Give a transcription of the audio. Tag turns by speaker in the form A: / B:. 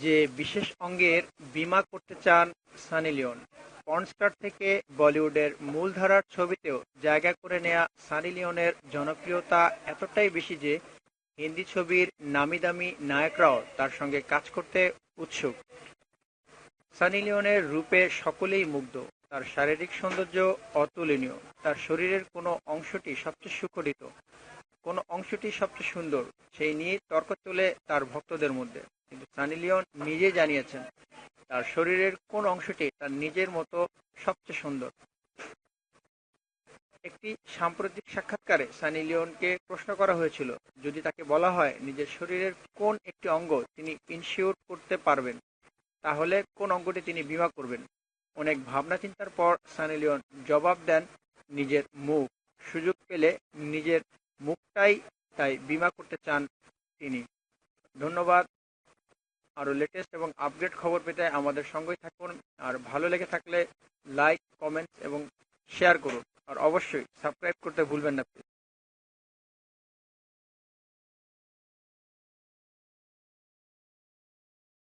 A: যে বিশেষ অঙ্গের বীমা করতে চান সানি লিওন। পর্নস্টার থেকে বলিউডের মূলধারার ছবিতেও জায়গা করে নেয়া সানি লিওনের জনপ্রিয়তা এতটাই বেশি যে হিন্দি ছবির নামি দামি নায়করাও তার সঙ্গে কাজ করতে উৎসুক। সানি লিওনের রূপে সকলেই মুগ্ধ। তার শারীরিক সৌন্দর্য অতুলনীয়। তার শরীরের কোনো অংশটি সবচেয়ে সুখরিত। কোন অংশটি সবচেয়ে সুন্দর, সেই নিয়ে তর্ক চলে তার ভক্তদের মধ্যে। সানি লিওন নিজে জানিয়েছেন, তার শরীরের কোন অংশটি তার নিজের মতো সবচেয়ে সুন্দর। একটি সাম্প্রতিক সাক্ষাৎকারে সানি লিওনকে প্রশ্ন করা হয়েছিল, যদি তাকে বলা হয় নিজের শরীরের কোন একটি অঙ্গ তিনি ইনশিওর করতে পারবেন, তাহলে কোন অঙ্গটি তিনি বিমা করবেন? অনেক ভাবনা চিন্তার পর সানি লিওন জবাব দেন, নিজের মুখ। সুযোগ পেলে নিজের মুখটাই তাই বিমা করতে চান তিনি। ধন্যবাদ আরও লেটেস্ট এবং আপডেট খবর পেতে আমাদের সঙ্গেই থাকুন। আর ভালো লেগে থাকলে লাইক কমেন্টস এবং শেয়ার করুন। আর অবশ্যই সাবস্ক্রাইব করতে ভুলবেন না